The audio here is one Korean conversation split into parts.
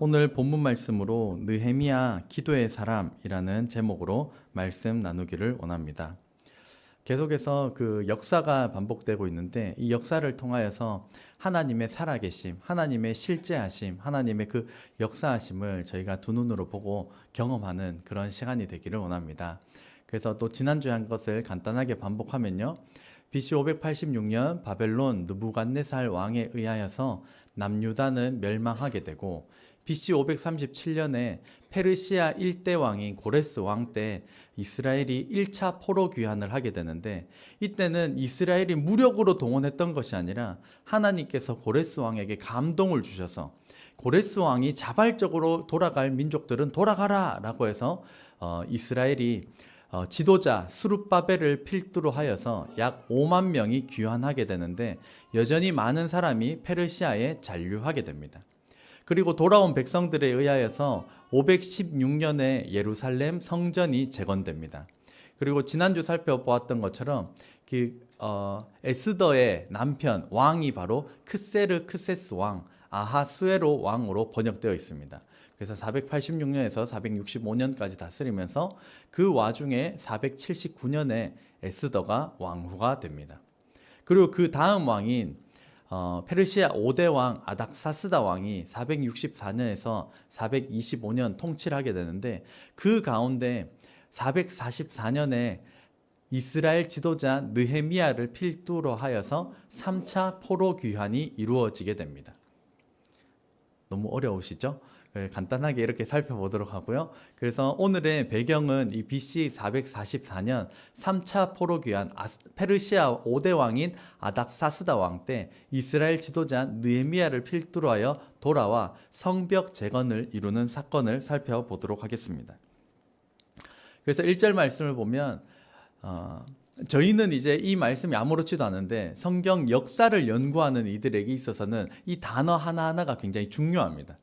오늘 본문 말씀으로 느헤미야 기도의 사람이라는 제목으로 말씀 나누기를 원합니다. 계속해서 그 역사가 반복되고 있는데 이 역사를 통하여서 하나님의 살아계심, 하나님의 실제하심, 하나님의 그 역사하심을 저희가 두 눈으로 보고 경험하는 그런 시간이 되기를 원합니다. 그래서 또 지난주에 한 것을 간단하게 반복하면요. BC 586년 바벨론 느부갓네살 왕에 의하여서 남유다는 멸망하게 되고 BC 537년에 페르시아 일대 왕인 고레스 왕 때 이스라엘이 1차 포로 귀환을 하게 되는데 이때는 이스라엘이 무력으로 동원했던 것이 아니라 하나님께서 고레스 왕에게 감동을 주셔서 고레스 왕이 자발적으로 돌아갈 민족들은 돌아가라라고 해서 어, 이스라엘이 어, 지도자 수룹바벨을 필두로 하여서 약 5만 명이 귀환하게 되는데 여전히 많은 사람이 페르시아에 잔류하게 됩니다. 그리고 돌아온 백성들에 의하여서 516년에 예루살렘 성전이 재건됩니다. 그리고 지난주 살펴보았던 것처럼 그 어, 에스더의 남편 왕이 바로 크세르 크세스 왕 아하수에로 왕으로 번역되어 있습니다. 그래서 486년에서 465년까지 다스리면서 그 와중에 479년에 에스더가 왕후가 됩니다. 그리고 그 다음 왕인 어, 페르시아 5대 왕 아닥사스다 왕이 464년에서 425년 통치를 하게 되는데 그 가운데 444년에 이스라엘 지도자 느헤미야를 필두로 하여서 3차 포로 귀환이 이루어지게 됩니다. 너무 어려우시죠? 네, 간단하게 이렇게 살펴보도록 하고요. 그래서 오늘의 배경은 이 BC 444년 3차 포로 귀환 페르시아 5대 왕인 아닥사스다 왕 때 이스라엘 지도자 느헤미야를 필두로 하여 돌아와 성벽 재건을 이루는 사건을 살펴보도록 하겠습니다. 그래서 1절 말씀을 보면 어, 저희는 이제 이 말씀이 아무렇지도 않은데 성경 역사를 연구하는 이들에게 있어서는 이 단어 하나하나가 굉장히 중요합니다.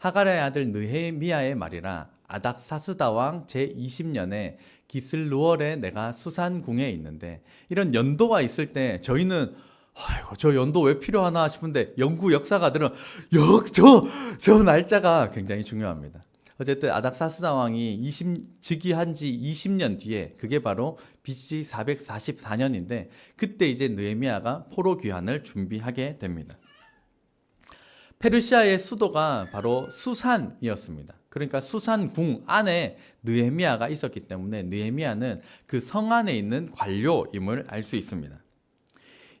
하가라의 아들 느헤미야의 말이라 아닥사스다 왕 제20년에 기슬루월에 내가 수산궁에 있는데 이런 연도가 있을 때 저희는 아이고 저 연도 왜 필요하나 싶은데 연구 역사가들은 역저 저 날짜가 굉장히 중요합니다. 어쨌든 아닥사스다 왕이 20 즉위한 지 20년 뒤에 그게 바로 BC 444년인데 그때 이제 느헤미야가 포로 귀환을 준비하게 됩니다. 페르시아의 수도가 바로 수산이었습니다. 그러니까 수산궁 안에 느헤미야가 있었기 때문에 느헤미야는 그 성 안에 있는 관료임을 알 수 있습니다.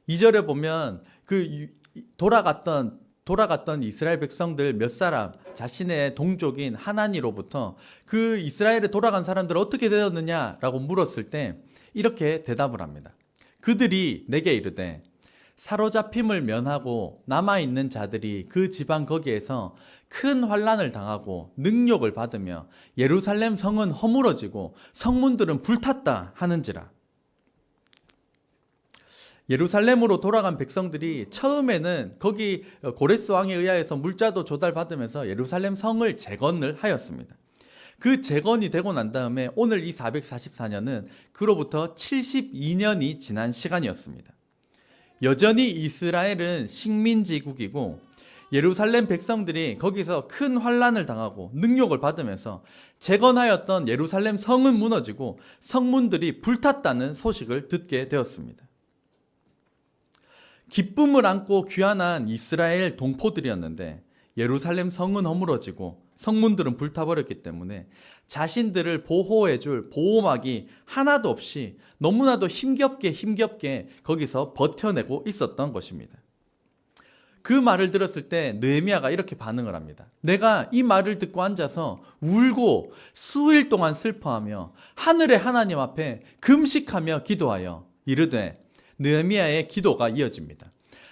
2절에 보면 그 돌아갔던 돌아갔던 이스라엘 백성들 몇 사람 자신의 동족인 하나니로부터 그 이스라엘에 돌아간 사람들 어떻게 되었느냐라고 물었을 때 이렇게 대답을 합니다. 그들이 내게 이르되 사로잡힘을 면하고 남아 있는 자들이 그 지방 거기에서 큰 환란을 당하고 능욕을 받으며 예루살렘 성은 허물어지고 성문들은 불탔다 하는지라. 예루살렘으로 돌아간 백성들이 처음에는 거기 고레스 왕에 의하여서 물자도 조달받으면서 예루살렘 성을 재건을 하였습니다. 그 재건이 되고 난 다음에 오늘 이 444년은 그로부터 72년이 지난 시간이었습니다. 여전히 이스라엘은 식민지국이고 예루살렘 백성들이 거기서 큰 환란을 당하고 능욕을 받으면서 재건하였던 예루살렘 성은 무너지고 성문들이 불탔다는 소식을 듣게 되었습니다. 기쁨을 안고 귀환한 이스라엘 동포들이었는데 예루살렘 성은 허물어지고 성문들은 불타버렸기 때문에 자신들을 보호해줄 보호막이 하나도 없이 너무나도 힘겹게 힘겹게 거기서 버텨내고 있었던 것입니다. 그 말을 들었을 때 느헤미야가 이렇게 반응을 합니다. 내가 이 말을 듣고 앉아서 울고 수일 동안 슬퍼하며 하늘의 하나님 앞에 금식하며 기도하여 이르되 느헤미야의 기도가 이어집니다.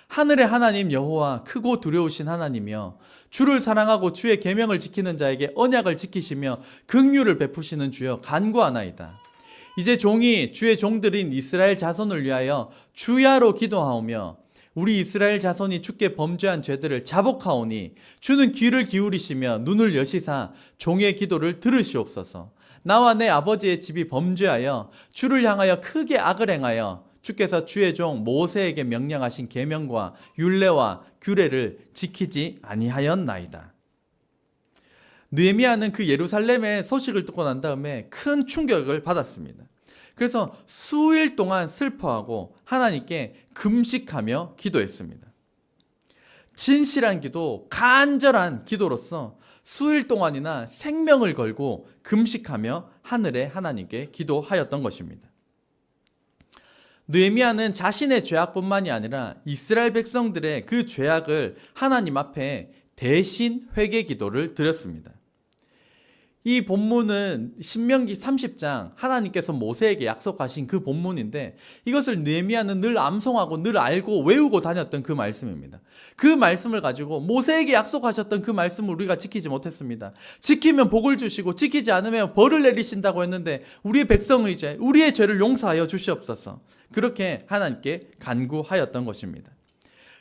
하늘의 하나님 여호와 크고 두려우신 하나님이여 주를 사랑하고 주의 계명을 지키는 자에게 언약을 지키시며 긍휼을 베푸시는 주여 간구하나이다. 이제 종이 주의 종들인 이스라엘 자손을 위하여 주야로 기도하오며 우리 이스라엘 자손이 주께 범죄한 죄들을 자복하오니 주는 귀를 기울이시며 눈을 여시사 종의 기도를 들으시옵소서. 나와 내 아버지의 집이 범죄하여 주를 향하여 크게 악을 행하여 주께서 주의 종 모세에게 명령하신 계명과 율례와 규례를 지키지 아니하였나이다. 느헤미야는 그 예루살렘의 소식을 듣고 난 다음에 큰 충격을 받았습니다. 그래서 수일 동안 슬퍼하고 하나님께 금식하며 기도했습니다. 진실한 기도, 간절한 기도로서 수일 동안이나 생명을 걸고 금식하며 하늘의 하나님께 기도하였던 것입니다. 느헤미야는 자신의 죄악뿐만이 아니라 이스라엘 백성들의 그 죄악을 하나님 앞에 대신 회개 기도를 드렸습니다. 이 본문은 신명기 30장 하나님께서 모세에게 약속하신 그 본문인데 이것을 느헤미야는 늘 암송하고 늘 알고 외우고 다녔던 그 말씀입니다. 그 말씀을 가지고 모세에게 약속하셨던 그 말씀을 우리가 지키지 못했습니다. 지키면 복을 주시고 지키지 않으면 벌을 내리신다고 했는데 우리의 백성을 이제 우리의 죄를 용서하여 주시옵소서. 그렇게 하나님께 간구하였던 것입니다.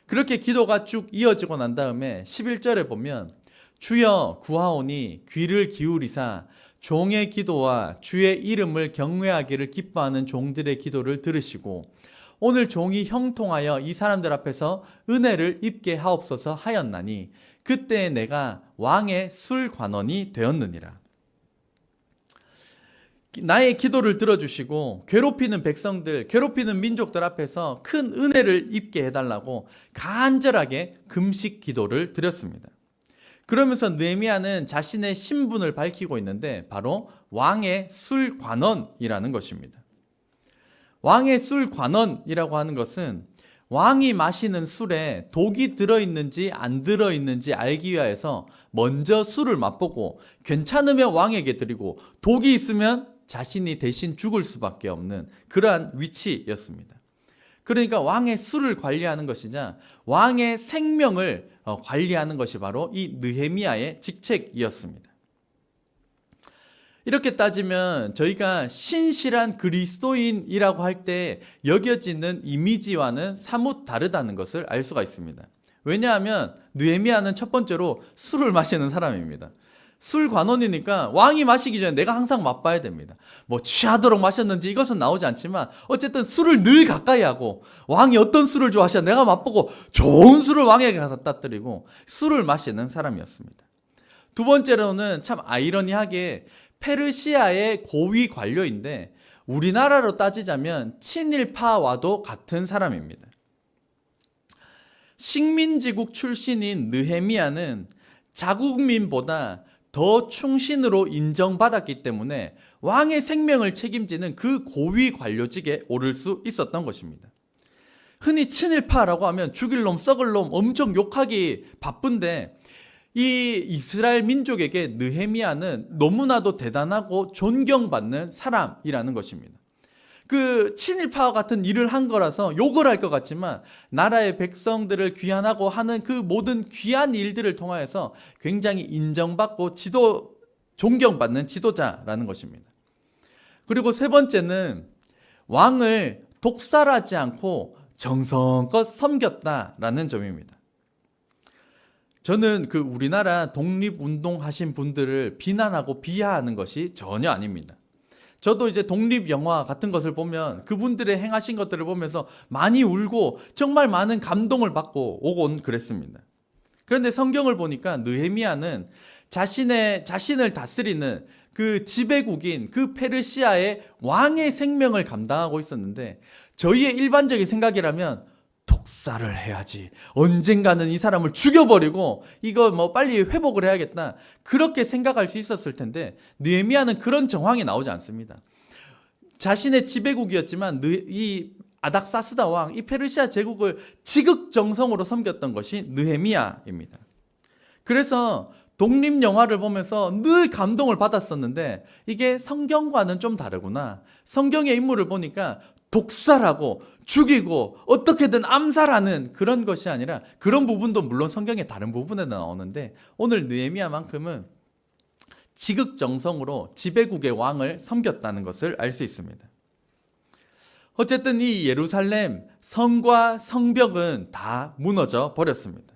그렇게 기도가 쭉 이어지고 난 다음에 11절에 보면 주여 구하오니 귀를 기울이사 종의 기도와 주의 이름을 경외하기를 기뻐하는 종들의 기도를 들으시고 오늘 종이 형통하여 이 사람들 앞에서 은혜를 입게 하옵소서 하였나니 그때 내가 왕의 술관원이 되었느니라. 나의 기도를 들어주시고 괴롭히는 백성들, 괴롭히는 민족들 앞에서 큰 은혜를 입게 해달라고 간절하게 금식 기도를 드렸습니다. 그러면서 느헤미야는 자신의 신분을 밝히고 있는데 바로 왕의 술관원이라는 것입니다. 왕의 술관원이라고 하는 것은 왕이 마시는 술에 독이 들어있는지 안 들어있는지 알기 위하여서 먼저 술을 맛보고 괜찮으면 왕에게 드리고 독이 있으면 자신이 대신 죽을 수밖에 없는 그러한 위치였습니다. 그러니까 왕의 술을 관리하는 것이자 왕의 생명을 어, 관리하는 것이 바로 이 느헤미야의 직책이었습니다. 이렇게 따지면 저희가 신실한 그리스도인이라고 할 때 여겨지는 이미지와는 사뭇 다르다는 것을 알 수가 있습니다. 왜냐하면 느헤미야는 첫 번째로 술을 마시는 사람입니다. 술 관원이니까 왕이 마시기 전에 내가 항상 맛봐야 됩니다. 뭐 취하도록 마셨는지 이것은 나오지 않지만 어쨌든 술을 늘 가까이 하고 왕이 어떤 술을 좋아하시나 내가 맛보고 좋은 술을 왕에게 갖다 드리고 술을 마시는 사람이었습니다. 두 번째로는 참 아이러니하게 페르시아의 고위 관료인데 우리나라로 따지자면 친일파와도 같은 사람입니다. 식민지국 출신인 느헤미야는 자국민보다 더 충신으로 인정받았기 때문에 왕의 생명을 책임지는 그 고위 관료직에 오를 수 있었던 것입니다. 흔히 친일파라고 하면 죽일 놈, 썩을 놈 엄청 욕하기 바쁜데 이 이스라엘 민족에게 느헤미야는 너무나도 대단하고 존경받는 사람이라는 것입니다. 그 친일파와 같은 일을 한 거라서 욕을 할 것 같지만 나라의 백성들을 귀환하고 하는 그 모든 귀한 일들을 통하여서 굉장히 인정받고 지도 존경받는 지도자라는 것입니다. 그리고 세 번째는 왕을 독살하지 않고 정성껏 섬겼다라는 점입니다. 저는 그 우리나라 독립운동 하신 분들을 비난하고 비하하는 것이 전혀 아닙니다. 저도 이제 독립 영화 같은 것을 보면 그분들의 행하신 것들을 보면서 많이 울고 정말 많은 감동을 받고 오곤 그랬습니다. 그런데 성경을 보니까 느헤미야는 자신의 자신을 다스리는 그 지배국인 그 페르시아의 왕의 생명을 감당하고 있었는데 저희의 일반적인 생각이라면 독살을 해야지. 언젠가는 이 사람을 죽여버리고 이거 뭐 빨리 회복을 해야겠다. 그렇게 생각할 수 있었을 텐데 느헤미야는 그런 정황이 나오지 않습니다. 자신의 지배국이었지만 이 아닥사스다 왕, 이 페르시아 제국을 지극정성으로 섬겼던 것이 느헤미야입니다. 그래서 독립 영화를 보면서 늘 감동을 받았었는데 이게 성경과는 좀 다르구나. 성경의 인물을 보니까 독살하고 죽이고 어떻게든 암살하는 그런 것이 아니라 그런 부분도 물론 성경의 다른 부분에 나오는데 오늘 느헤미야만큼은 지극정성으로 지배국의 왕을 섬겼다는 것을 알 수 있습니다. 어쨌든 이 예루살렘 성과 성벽은 다 무너져 버렸습니다.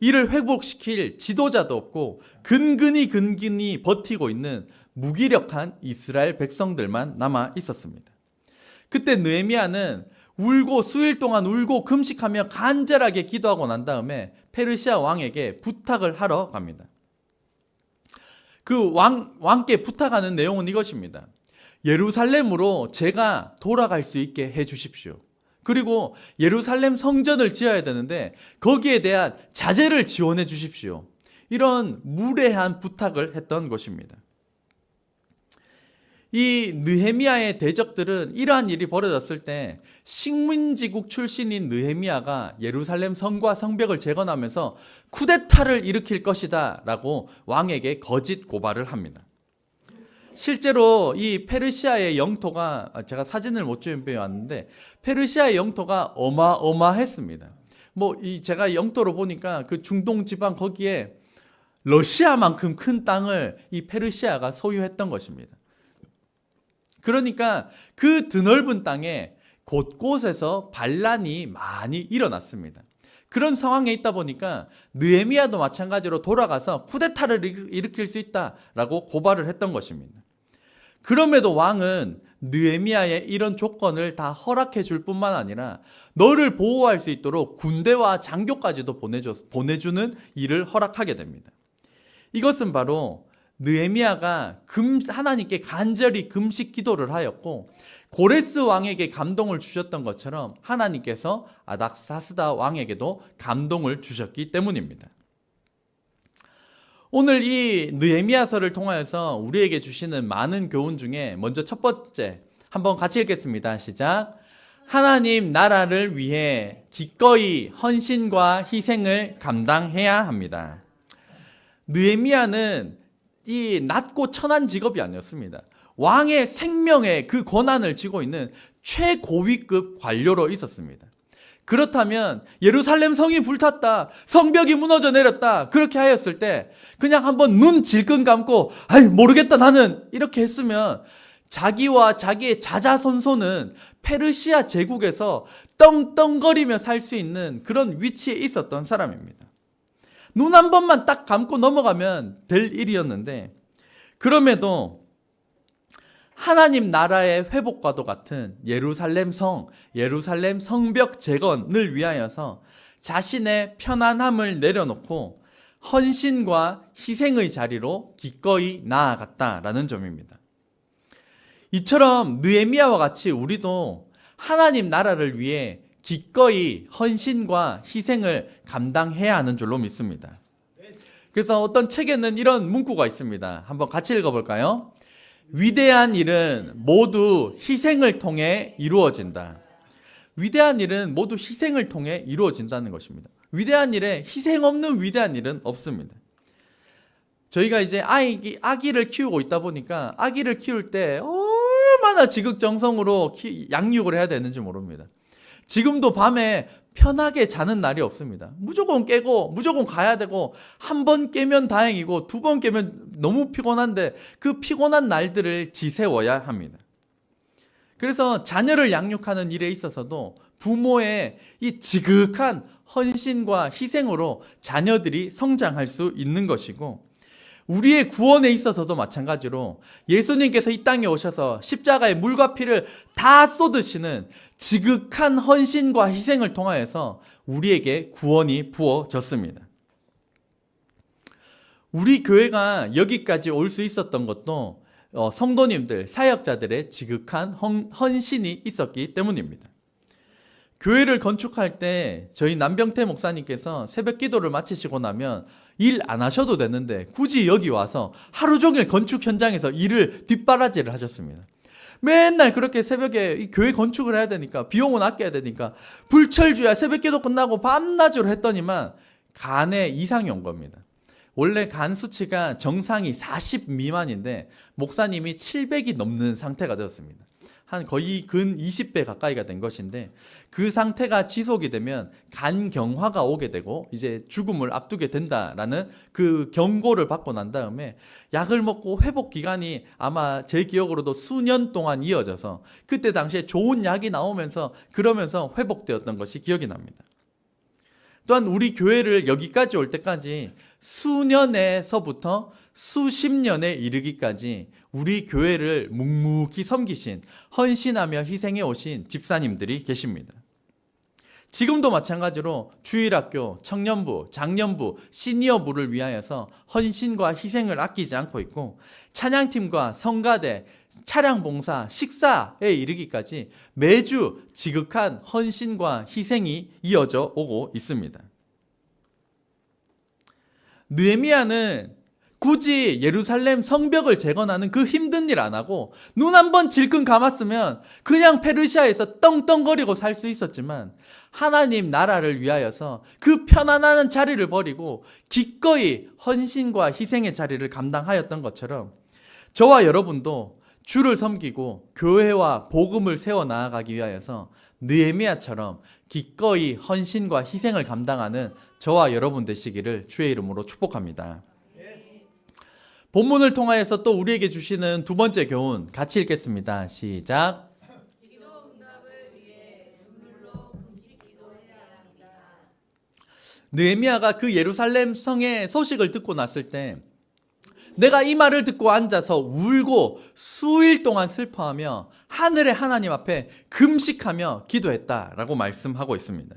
이를 회복시킬 지도자도 없고 근근히 근근히 버티고 있는 무기력한 이스라엘 백성들만 남아 있었습니다. 그때 느헤미야는 울고 수일 동안 울고 금식하며 간절하게 기도하고 난 다음에 페르시아 왕에게 부탁을 하러 갑니다. 그 왕, 왕께 부탁하는 내용은 이것입니다. 예루살렘으로 제가 돌아갈 수 있게 해 주십시오. 그리고 예루살렘 성전을 지어야 되는데 거기에 대한 자재를 지원해 주십시오. 이런 무례한 부탁을 했던 것입니다. 이 느헤미야의 대적들은 이러한 일이 벌어졌을 때 식민지국 출신인 느헤미야가 예루살렘 성과 성벽을 재건하면서 쿠데타를 일으킬 것이다라고 왕에게 거짓 고발을 합니다. 실제로 이 페르시아의 영토가 아, 제가 사진을 못 준비해 왔는데 페르시아의 영토가 어마어마했습니다. 뭐 이 제가 영토로 보니까 그 중동 지방 거기에 러시아만큼 큰 땅을 이 페르시아가 소유했던 것입니다. 그러니까 그 드넓은 땅에 곳곳에서 반란이 많이 일어났습니다. 그런 상황에 있다 보니까 느헤미야도 마찬가지로 돌아가서 쿠데타를 일- 일으킬 수 있다라고 고발을 했던 것입니다. 그럼에도 왕은 느헤미야의 이런 조건을 다 허락해 줄 뿐만 아니라 너를 보호할 수 있도록 군대와 장교까지도 보내줘, 보내주는 일을 허락하게 됩니다. 이것은 바로 느헤미야가 금, 하나님께 간절히 금식 기도를 하였고 고레스 왕에게 감동을 주셨던 것처럼 하나님께서 아닥사스다 왕에게도 감동을 주셨기 때문입니다. 오늘 이 느헤미야서를 통하여서 우리에게 주시는 많은 교훈 중에 먼저 첫 번째 한번 같이 읽겠습니다. 시작. 하나님 나라를 위해 기꺼이 헌신과 희생을 감당해야 합니다. 느헤미야는 이 낮고 천한 직업이 아니었습니다. 왕의 생명의 그 권한을 쥐고 있는 최고위급 관료로 있었습니다. 그렇다면 예루살렘 성이 불탔다. 성벽이 무너져 내렸다. 그렇게 하였을 때 그냥 한번 눈 질끈 감고 아이 모르겠다 나는 이렇게 했으면 자기와 자기의 자자손손은 페르시아 제국에서 떵떵거리며 살 수 있는 그런 위치에 있었던 사람입니다. 눈 한 번만 딱 감고 넘어가면 될 일이었는데 그럼에도 하나님 나라의 회복과도 같은 예루살렘 성, 예루살렘 성벽 재건을 위하여서 자신의 편안함을 내려놓고 헌신과 희생의 자리로 기꺼이 나아갔다라는 점입니다. 이처럼 느헤미야와 같이 우리도 하나님 나라를 위해 기꺼이 헌신과 희생을 감당해야 하는 줄로 믿습니다. 그래서 어떤 책에는 이런 문구가 있습니다. 한번 같이 읽어볼까요? 위대한 일은 모두 희생을 통해 이루어진다. 위대한 일은 모두 희생을 통해 이루어진다는 것입니다. 위대한 일에 희생 없는 위대한 일은 없습니다. 저희가 이제 아기, 아기를 키우고 있다 보니까 아기를 키울 때 얼마나 지극정성으로 키- 양육을 해야 되는지 모릅니다. 지금도 밤에 편하게 자는 날이 없습니다. 무조건 깨고 무조건 가야 되고 한 번 깨면 다행이고 두 번 깨면 너무 피곤한데 그 피곤한 날들을 지새워야 합니다. 그래서 자녀를 양육하는 일에 있어서도 부모의 이 지극한 헌신과 희생으로 자녀들이 성장할 수 있는 것이고 우리의 구원에 있어서도 마찬가지로 예수님께서 이 땅에 오셔서 십자가의 물과 피를 다 쏟으시는 지극한 헌신과 희생을 통하여서 우리에게 구원이 부어졌습니다. 우리 교회가 여기까지 올 수 있었던 것도 어, 성도님들, 사역자들의 지극한 헌, 헌신이 있었기 때문입니다. 교회를 건축할 때 저희 남병태 목사님께서 새벽 기도를 마치시고 나면 일 안 하셔도 되는데 굳이 여기 와서 하루 종일 건축 현장에서 일을 뒷바라지를 하셨습니다. 맨날 그렇게 새벽에 이 교회 건축을 해야 되니까 비용은 아껴야 되니까 불철주야 새벽 기도 끝나고 밤낮으로 했더니만 간에 이상이 온 겁니다. 원래 간 수치가 정상이 40 미만인데 목사님이 700이 넘는 상태가 되었습니다. 한 거의 근 20배 가까이가 된 것인데 그 상태가 지속이 되면 간경화가 오게 되고 이제 죽음을 앞두게 된다라는 그 경고를 받고 난 다음에 약을 먹고 회복 기간이 아마 제 기억으로도 수년 동안 이어져서 그때 당시에 좋은 약이 나오면서 그러면서 회복되었던 것이 기억이 납니다. 또한 우리 교회를 여기까지 올 때까지 수년에서부터 수십 년에 이르기까지 우리 교회를 묵묵히 섬기신 헌신하며 희생해 오신 집사님들이 계십니다. 지금도 마찬가지로 주일학교, 청년부, 장년부, 시니어부를 위하여서 헌신과 희생을 아끼지 않고 있고 찬양팀과 성가대, 차량 봉사, 식사에 이르기까지 매주 지극한 헌신과 희생이 이어져 오고 있습니다. 느헤미야는 굳이 예루살렘 성벽을 재건하는 그 힘든 일 안 하고 눈 한 번 질끈 감았으면 그냥 페르시아에서 떵떵거리고 살 수 있었지만 하나님 나라를 위하여서 그 편안한 자리를 버리고 기꺼이 헌신과 희생의 자리를 감당하였던 것처럼 저와 여러분도 주를 섬기고 교회와 복음을 세워 나아가기 위하여서 느헤미야처럼 기꺼이 헌신과 희생을 감당하는 저와 여러분 되시기를 주의 이름으로 축복합니다. 본문을 통하여서 또 우리에게 주시는 두 번째 교훈 같이 읽겠습니다. 시작. 느헤미야가 그 예루살렘 성의 소식을 듣고 났을 때 내가 이 말을 듣고 앉아서 울고 수일 동안 슬퍼하며 하늘의 하나님 앞에 금식하며 기도했다라고 말씀하고 있습니다.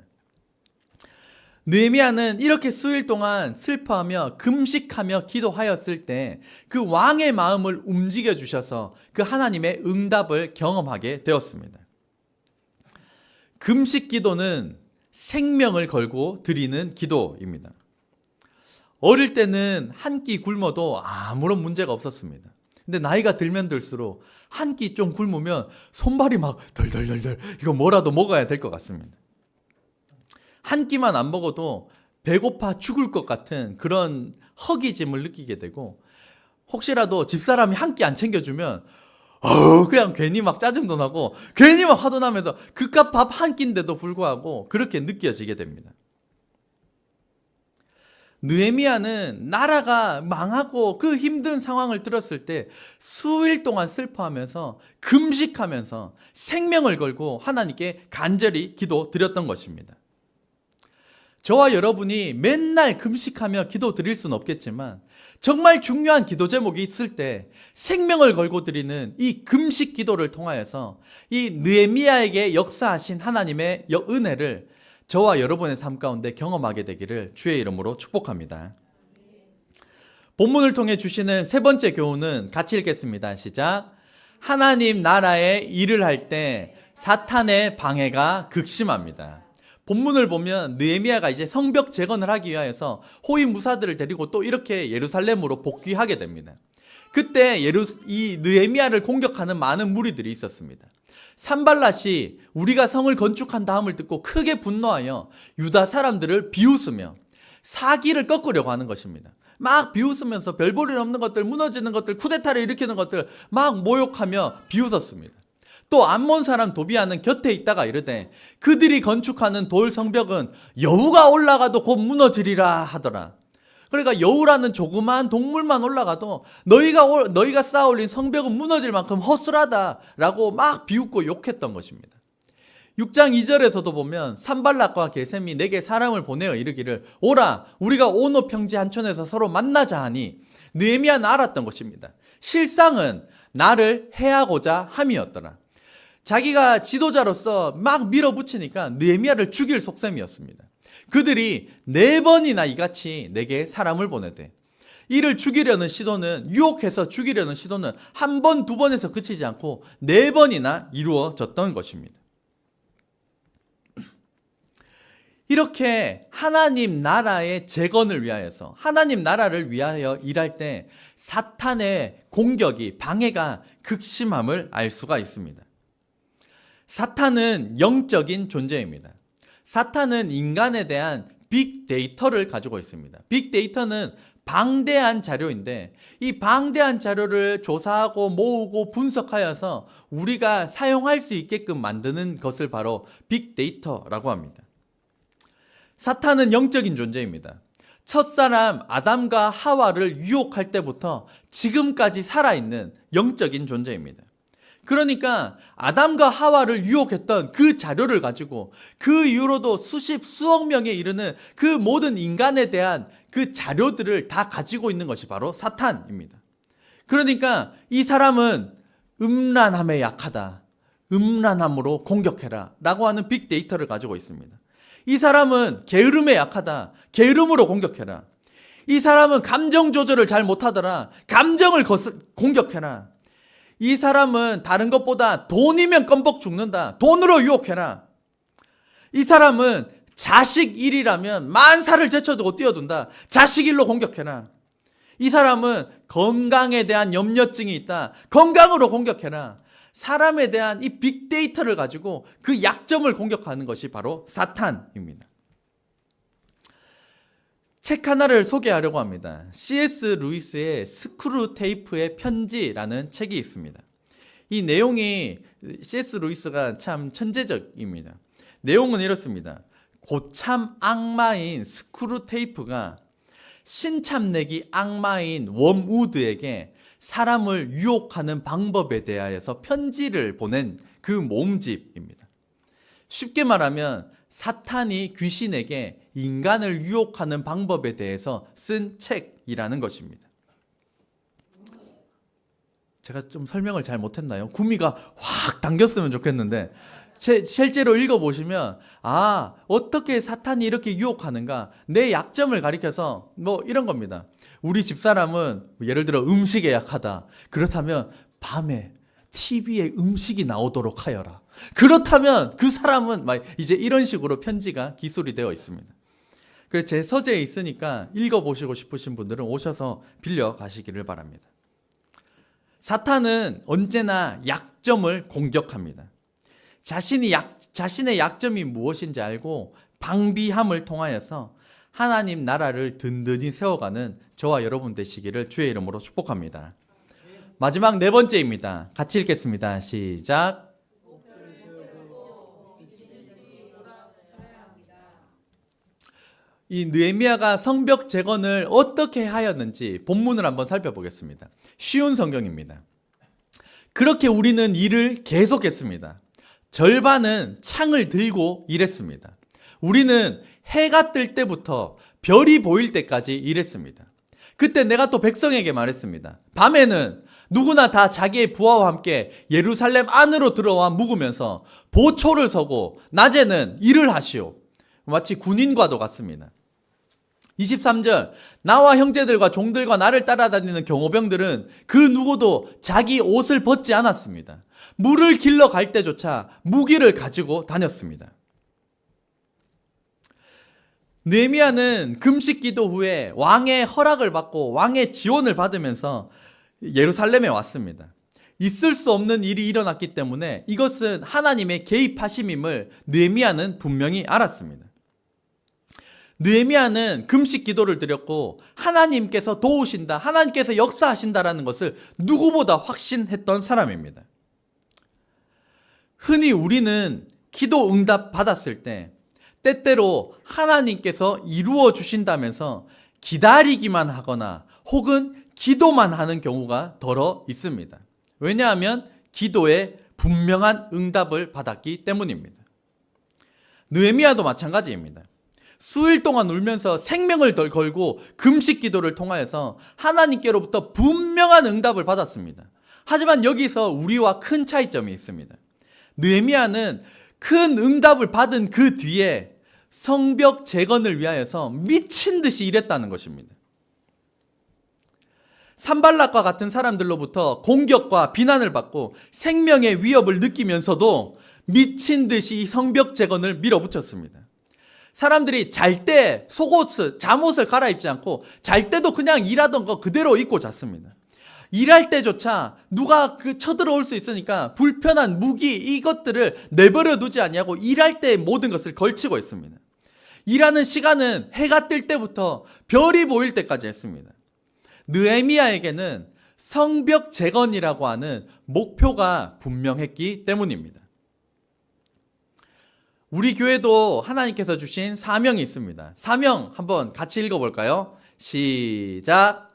느헤미야는 이렇게 수일 동안 슬퍼하며 금식하며 기도하였을 때 그 왕의 마음을 움직여 주셔서 그 하나님의 응답을 경험하게 되었습니다. 금식 기도는 생명을 걸고 드리는 기도입니다. 어릴 때는 한 끼 굶어도 아무런 문제가 없었습니다. 근데 나이가 들면 들수록 한 끼 좀 굶으면 손발이 막 덜덜덜덜 이거 뭐라도 먹어야 될 것 같습니다. 한 끼만 안 먹어도 배고파 죽을 것 같은 그런 허기짐을 느끼게 되고 혹시라도 집사람이 한 끼 안 챙겨주면 어 그냥 괜히 막 짜증도 나고 괜히 막 화도 나면서 그깟 밥 한 끼인데도 불구하고 그렇게 느껴지게 됩니다. 느헤미야는 나라가 망하고 그 힘든 상황을 들었을 때 수일 동안 슬퍼하면서 금식하면서 생명을 걸고 하나님께 간절히 기도 드렸던 것입니다. 저와 여러분이 맨날 금식하며 기도 드릴 수는 없겠지만 정말 중요한 기도 제목이 있을 때 생명을 걸고 드리는 이 금식 기도를 통하여서 이 느헤미야에게 역사하신 하나님의 은혜를 저와 여러분의 삶 가운데 경험하게 되기를 주의 이름으로 축복합니다. 본문을 통해 주시는 세 번째 교훈은 같이 읽겠습니다. 시작. 하나님 나라에 일을 할 때 사탄의 방해가 극심합니다. 본문을 보면 느헤미야가 이제 성벽 재건을 하기 위하여서 호위 무사들을 데리고 또 이렇게 예루살렘으로 복귀하게 됩니다. 그때 예루 이 느헤미야를 공격하는 많은 무리들이 있었습니다. 산발랏이 우리가 성을 건축한 다음을 듣고 크게 분노하여 유다 사람들을 비웃으며 사기를 꺾으려고 하는 것입니다. 막 비웃으면서 별볼일 없는 것들, 무너지는 것들, 쿠데타를 일으키는 것들 막 모욕하며 비웃었습니다. 또 암몬 사람 도비아는 곁에 있다가 이르되 그들이 건축하는 돌 성벽은 여우가 올라가도 곧 무너지리라 하더라. 그러니까 여우라는 조그마한 동물만 올라가도 너희가 너희가 쌓아 올린 성벽은 무너질 만큼 허술하다라고 막 비웃고 욕했던 것입니다. 6장 2절에서도 보면 산발락과 게셈이 내게 사람을 보내어 이르기를 오라 우리가 오노 평지 한촌에서 서로 만나자 하니 느헤미야는 알았던 것입니다. 실상은 나를 해하고자 함이었더라. 자기가 지도자로서 막 밀어붙이니까 느헤미야를 죽일 속셈이었습니다. 그들이 네 번이나 이같이 내게 사람을 보내되 이를 죽이려는 시도는 유혹해서 죽이려는 시도는 한 번, 두 번에서 그치지 않고 네 번이나 이루어졌던 것입니다. 이렇게 하나님 나라의 재건을 위하여서 하나님 나라를 위하여 일할 때 사탄의 공격이 방해가 극심함을 알 수가 있습니다. 사탄은 영적인 존재입니다. 사탄은 인간에 대한 빅데이터를 가지고 있습니다. 빅데이터는 방대한 자료인데 이 방대한 자료를 조사하고 모으고 분석하여서 우리가 사용할 수 있게끔 만드는 것을 바로 빅데이터라고 합니다. 사탄은 영적인 존재입니다. 첫사람 아담과 하와를 유혹할 때부터 지금까지 살아있는 영적인 존재입니다. 그러니까 아담과 하와를 유혹했던 그 자료를 가지고 그 이후로도 수십 수억 명에 이르는 그 모든 인간에 대한 그 자료들을 다 가지고 있는 것이 바로 사탄입니다. 그러니까 이 사람은 음란함에 약하다. 음란함으로 공격해라. 라고 하는 빅데이터를 가지고 있습니다. 이 사람은 게으름에 약하다. 게으름으로 공격해라. 이 사람은 감정 조절을 잘 못하더라. 감정을 거슬, 공격해라. 이 사람은 다른 것보다 돈이면 껌뻑 죽는다. 돈으로 유혹해라. 이 사람은 자식 일이라면 만사를 제쳐두고 뛰어든다. 자식 일로 공격해라. 이 사람은 건강에 대한 염려증이 있다. 건강으로 공격해라. 사람에 대한 이 빅데이터를 가지고 그 약점을 공격하는 것이 바로 사탄입니다. 책 하나를 소개하려고 합니다. C.S. 루이스의 스크루 테이프의 편지라는 책이 있습니다. 이 내용이 C.S. 루이스가 참 천재적입니다. 내용은 이렇습니다. 고참 악마인 스크루 테이프가 신참내기 악마인 웜우드에게 사람을 유혹하는 방법에 대하여서 편지를 보낸 그 모음집입니다. 쉽게 말하면 사탄이 귀신에게 인간을 유혹하는 방법에 대해서 쓴 책이라는 것입니다. 제가 좀 설명을 잘 못했나요? 구미가 확 당겼으면 좋겠는데 제- 실제로 읽어보시면 아 어떻게 사탄이 이렇게 유혹하는가 내 약점을 가리켜서 뭐 이런 겁니다. 우리 집사람은 예를 들어 음식에 약하다. 그렇다면 밤에 TV에 음식이 나오도록 하여라. 그렇다면 그 사람은 막 이제 이런 식으로 편지가 기술이 되어 있습니다. 그래서 제 서재에 있으니까 읽어보시고 싶으신 분들은 오셔서 빌려 가시기를 바랍니다. 사탄은 언제나 약점을 공격합니다. 자신이 약, 자신의 약점이 무엇인지 알고 방비함을 통하여서 하나님 나라를 든든히 세워가는 저와 여러분 되시기를 주의 이름으로 축복합니다. 마지막 네 번째입니다. 같이 읽겠습니다. 시작. 이 느헤미야가 성벽 재건을 어떻게 하였는지 본문을 한번 살펴보겠습니다. 쉬운 성경입니다. 그렇게 우리는 일을 계속했습니다. 절반은 창을 들고 일했습니다. 우리는 해가 뜰 때부터 별이 보일 때까지 일했습니다. 그때 내가 또 백성에게 말했습니다. 밤에는 누구나 다 자기의 부하와 함께 예루살렘 안으로 들어와 묵으면서 보초를 서고 낮에는 일을 하시오. 마치 군인과도 같습니다. 23절 나와 형제들과 종들과 나를 따라다니는 경호병들은 그 누구도 자기 옷을 벗지 않았습니다. 물을 길러 갈 때조차 무기를 가지고 다녔습니다. 느헤미야는 금식 기도 후에 왕의 허락을 받고 왕의 지원을 받으면서 예루살렘에 왔습니다. 있을 수 없는 일이 일어났기 때문에 이것은 하나님의 개입하심임을 느헤미야는 분명히 알았습니다. 느헤미야는 금식 기도를 드렸고 하나님께서 도우신다, 하나님께서 역사하신다라는 것을 누구보다 확신했던 사람입니다. 흔히 우리는 기도 응답 받았을 때 때때로 하나님께서 이루어 주신다면서 기다리기만 하거나 혹은 기도만 하는 경우가 덜어 있습니다. 왜냐하면 기도에 분명한 응답을 받았기 때문입니다. 느헤미야도 마찬가지입니다. 수일 동안 울면서 생명을 덜 걸고 금식 기도를 통하여서 하나님께로부터 분명한 응답을 받았습니다. 하지만 여기서 우리와 큰 차이점이 있습니다. 느헤미야는 큰 응답을 받은 그 뒤에 성벽 재건을 위하여서 미친 듯이 일했다는 것입니다. 산발락과 같은 사람들로부터 공격과 비난을 받고 생명의 위협을 느끼면서도 미친 듯이 성벽 재건을 밀어붙였습니다. 사람들이 잘 때 속옷을, 잠옷을 갈아입지 않고 잘 때도 그냥 일하던 거 그대로 입고 잤습니다. 일할 때조차 누가 그 쳐들어올 수 있으니까 불편한 무기 이것들을 내버려 두지 않냐고 일할 때 모든 것을 걸치고 있습니다. 일하는 시간은 해가 뜰 때부터 별이 보일 때까지 했습니다. 느헤미야에게는 성벽 재건이라고 하는 목표가 분명했기 때문입니다. 우리 교회도 하나님께서 주신 사명이 있습니다. 사명 한번 같이 읽어볼까요? 시작.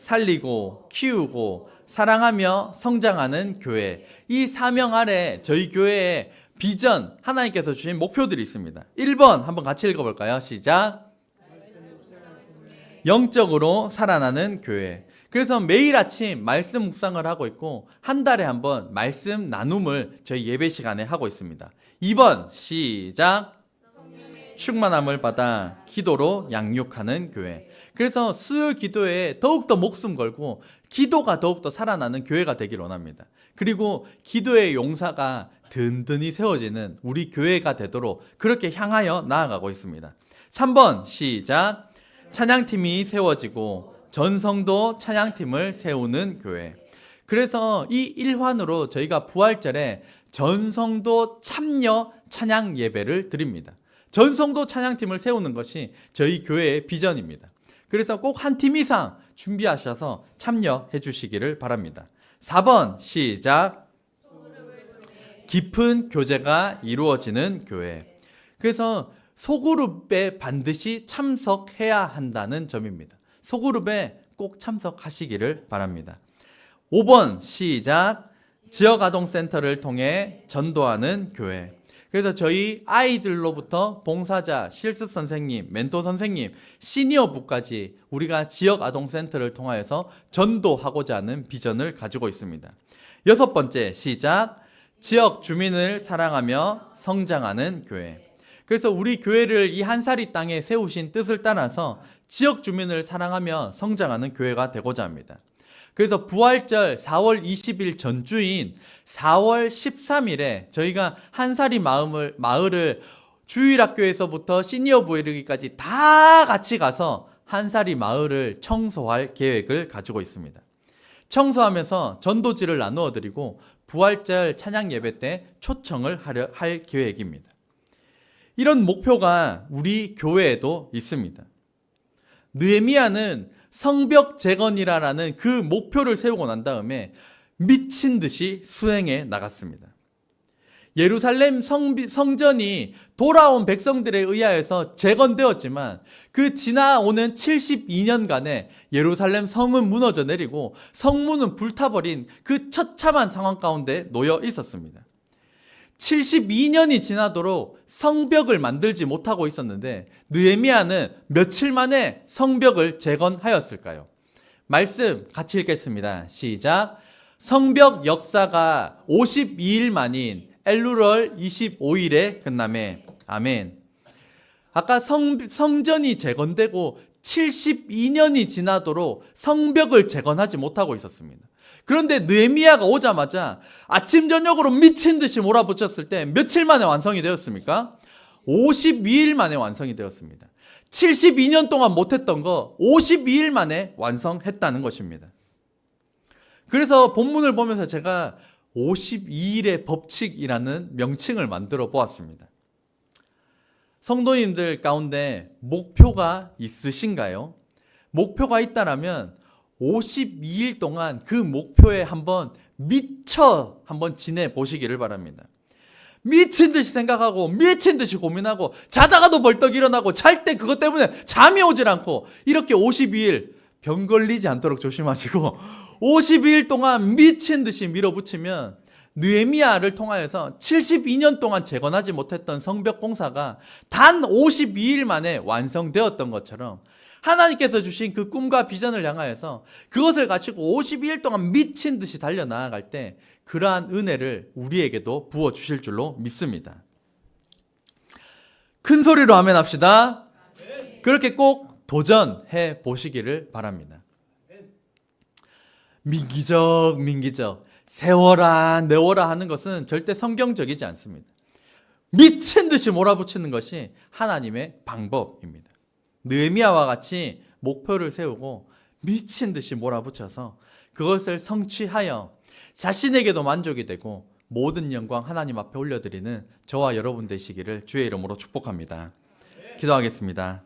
살리고 키우고 사랑하며 성장하는 교회. 이 사명 아래 저희 교회의 비전, 하나님께서 주신 목표들이 있습니다. 1번 한번 같이 읽어볼까요? 시작. 영적으로 살아나는 교회. 그래서 매일 아침 말씀 묵상을 하고 있고 한 달에 한 번 말씀 나눔을 저희 예배 시간에 하고 있습니다. 2번 시작. 충만함을 받아 기도로 양육하는 교회. 그래서 수요 기도에 더욱더 목숨 걸고 기도가 더욱더 살아나는 교회가 되길 원합니다. 그리고 기도의 용사가 든든히 세워지는 우리 교회가 되도록 그렇게 향하여 나아가고 있습니다. 3번 시작. 찬양팀이 세워지고 전성도 찬양팀을 세우는 교회. 그래서 이 일환으로 저희가 부활절에 전성도 참여 찬양 예배를 드립니다. 전성도 찬양팀을 세우는 것이 저희 교회의 비전입니다. 그래서 꼭 한 팀 이상 준비하셔서 참여해 주시기를 바랍니다. 4번 시작. 깊은 교제가 이루어지는 교회. 그래서 소그룹에 반드시 참석해야 한다는 점입니다. 소그룹에 꼭 참석하시기를 바랍니다. 5번 시작. 지역 아동 센터를 통해 전도하는 교회. 그래서 저희 아이들로부터 봉사자, 실습 선생님, 멘토 선생님, 시니어부까지 우리가 지역 아동 센터를 통하여서 전도하고자 하는 비전을 가지고 있습니다. 여섯 번째 시작. 지역 주민을 사랑하며 성장하는 교회. 그래서 우리 교회를 이 한사리 땅에 세우신 뜻을 따라서 지역 주민을 사랑하며 성장하는 교회가 되고자 합니다. 그래서 부활절 4월 20일 전주인 4월 13일에 저희가 한사리 마음을, 마을을 주일학교에서부터 시니어부에 이르기까지 다 같이 가서 한사리 마을을 청소할 계획을 가지고 있습니다. 청소하면서 전도지를 나누어 드리고 부활절 찬양 예배 때 초청을 하려 할 계획입니다. 이런 목표가 우리 교회에도 있습니다. 느헤미야는 성벽 재건이라는 그 목표를 세우고 난 다음에 미친 듯이 수행해 나갔습니다. 예루살렘 성, 성전이 돌아온 백성들에 의하여서 재건되었지만 그 지나오는 72년간에 예루살렘 성은 무너져 내리고 성문은 불타버린 그 처참한 상황 가운데 놓여 있었습니다. 72년이 지나도록 성벽을 만들지 못하고 있었는데 느헤미야는 며칠 만에 성벽을 재건하였을까요? 말씀 같이 읽겠습니다. 시작. 성벽 역사가 52일 만인 엘루럴 25일에 끝남에 아멘. 아까 성, 성전이 재건되고 72년이 지나도록 성벽을 재건하지 못하고 있었습니다. 그런데 느헤미야가 오자마자 아침 저녁으로 미친 듯이 몰아붙였을 때 며칠 만에 완성이 되었습니까? 52일 만에 완성이 되었습니다. 72년 동안 못했던 거 52일 만에 완성했다는 것입니다. 그래서 본문을 보면서 제가 52일의 법칙이라는 명칭을 만들어 보았습니다. 성도님들 가운데 목표가 있으신가요? 목표가 있다라면 52일 동안 그 목표에 한번 미쳐 한번 지내 보시기를 바랍니다. 미친 듯이 생각하고 미친 듯이 고민하고 자다가도 벌떡 일어나고 잘 때 그것 때문에 잠이 오질 않고 이렇게 52일 병 걸리지 않도록 조심하시고 52일 동안 미친 듯이 밀어붙이면 느헤미야를 통하여서 72년 동안 재건하지 못했던 성벽 공사가 단 52일 만에 완성되었던 것처럼 하나님께서 주신 그 꿈과 비전을 향하여서 그것을 가지고 52일 동안 미친 듯이 달려 나아갈 때 그러한 은혜를 우리에게도 부어 주실 줄로 믿습니다. 큰 소리로 아멘 합시다. 그렇게 꼭 도전해 보시기를 바랍니다. 민기적 민기적 세워라 내워라 하는 것은 절대 성경적이지 않습니다. 미친 듯이 몰아붙이는 것이 하나님의 방법입니다. 느헤미야와 같이 목표를 세우고 미친 듯이 몰아붙여서 그것을 성취하여 자신에게도 만족이 되고 모든 영광 하나님 앞에 올려드리는 저와 여러분 되시기를 주의 이름으로 축복합니다. 기도하겠습니다.